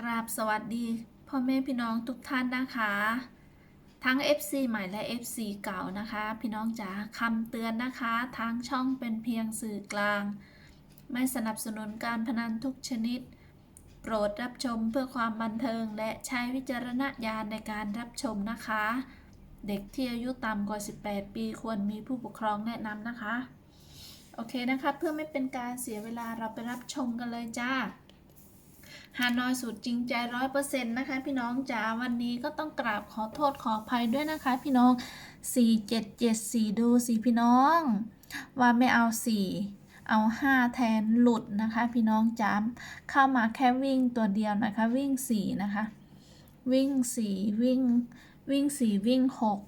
กราบสวัสดีพ่อแม่พี่น้องทุกท่านนะคะ ทั้ง FC ใหม่และ FC เก่านะคะ พี่น้องจ๋าคำเตือนนะคะทางช่องเป็นเพียงสื่อกลาง ไม่สนับสนุนการพนันทุกชนิด โปรดรับชมเพื่อความบันเทิงและใช้วิจารณญาณในการรับชมนะคะ เด็กที่อายุต่ำกว่า 18 ปีควรมีผู้ปกครองแนะนำนะคะ โอเคนะคะ เพื่อไม่เป็นการเสียเวลาเราไปรับชมกันเลยจ้า ฮานอยสูตรจริงใจร้อยเปอร์เซ็นต์นะคะ พี่น้องจ๋าวันนี้ก็ต้องกราบขอโทษขออภัยด้วยนะคะ พี่น้องสี่เจ็ดเจ็ดสี่ดูสิพี่น้อง ว่าไม่เอาสี่เอาห้าแทนหลุดนะคะ พี่น้องจ๋าเข้ามาแค่วิ่งตัวเดียวนะคะ วิ่งสี่นะคะ วิ่งสี่วิ่ง วิ่งสี่วิ่งหก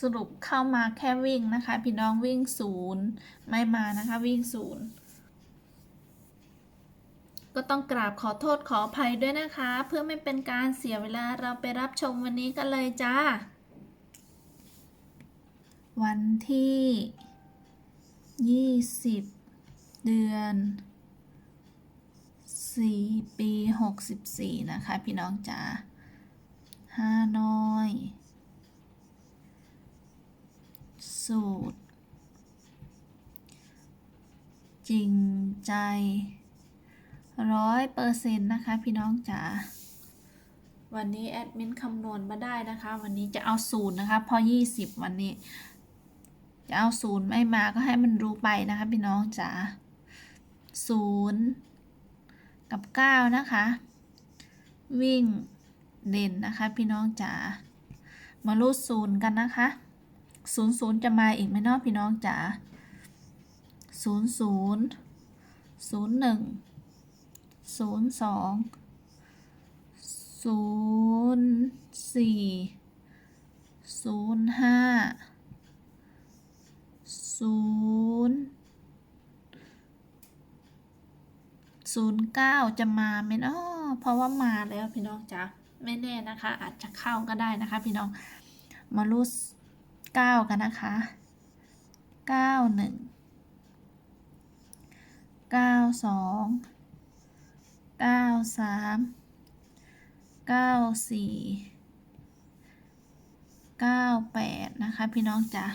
สรุปเข้ามาแค่วิ่งนะคะ พี่น้องวิ่งศูนย์ไม่มานะคะ วิ่งศูนย์ ก็ต้องกราบขอโทษขออภัยด้วยนะคะ เพื่อไม่เป็นการเสียเวลาเราไปรับชมวันนี้กันเลยจ้า วันที่ 20 เดือน 4 ปี 64 นะคะ พี่น้องจ๋าฮานอย สูตร จริงใจ ร้อยเปอร์เซ็นต์นะคะ พี่น้องจ๋าวันนี้แอดมินคำนวณมาได้นะคะ วันนี้จะเอาศูนย์นะคะ พอยี่สิบวันนี้ จะเอาศูนย์ไม่มาก็ให้มันรู้ไปนะคะ พี่น้องจ๋าศูนย์กับเก้านะคะ วิ่งเด่นนะคะ พี่น้องจ๋ามารูดศูนย์กันนะคะศูนย์ศูนย์จะมาอีกไหมเนาะพี่น้องจ๋าศูนย์ศูนย์ศูนย์หนึ่ง ศูนย์สองศูนย์สี่ศูนย์ห้าศูนย์ศูนย์เก้าจะมาไหมเนาะเพราะว่ามาแล้วพี่น้องจ๋าไม่แน่นะคะ อาจจะเข้าก็ได้นะคะ พี่น้องมาลุ้นเก้ากันนะคะเก้าหนึ่งเก้าสอง เก้าสามเก้าสี่เก้าแปดนะคะ พี่น้องจ๋า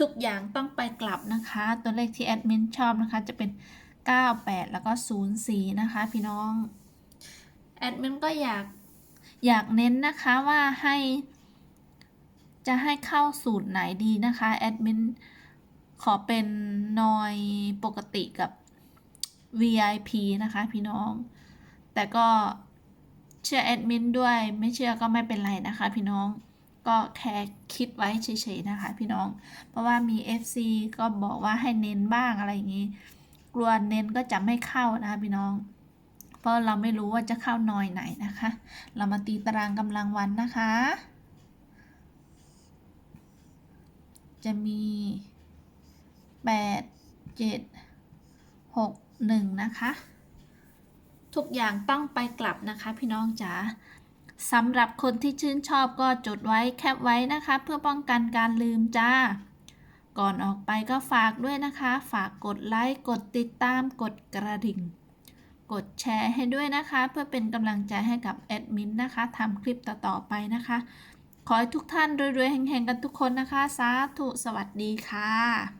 ทุกอย่างต้องไปกลับนะคะ ตัวเลขที่แอดมินชอบนะคะจะเป็น 98 แล้วก็ 04 นะคะ พี่น้อง แอดมินก็อยากอยากเน้นนะคะว่าให้จะให้เข้าสูตรไหนดีนะคะ แอดมินขอเป็นนอยปกติกับ VIP นะคะ พี่น้อง แต่ก็เชื่อแอดมินด้วย ไม่เชื่อก็ไม่เป็นไรนะคะ พี่น้องก็แค่คิดไว้เฉยๆนะคะ พี่น้อง เพราะว่ามี FC ก็บอกว่าให้เน้นบ้างอะไรอย่างนี้ กลัวเน้นก็จะไม่เข้านะคะพี่น้อง เพราะเราไม่รู้ว่าจะเข้านอยไหนนะคะ เรามาตีตารางกำลังวันนะคะ จะมี 8 7 6 1 นะคะ ทุกอย่างต้องไปกลับนะคะพี่น้องจ๋าสำหรับคนที่ชื่นชอบก็จดไว้แคปไว้นะคะ เพื่อป้องกันการลืมจ้า ก่อนออกไปก็ฝากด้วยนะคะ ฝากกดไลค์กดติดตามกดกระดิ่ง กดแชร์ให้ด้วยนะคะ เพื่อเป็นกำลังใจให้กับแอดมินนะคะทำคลิปต่อๆไปนะคะ ขอให้ทุกท่านรวยๆแห่งๆกันทุกคนนะคะ สาธุสวัสดีค่ะ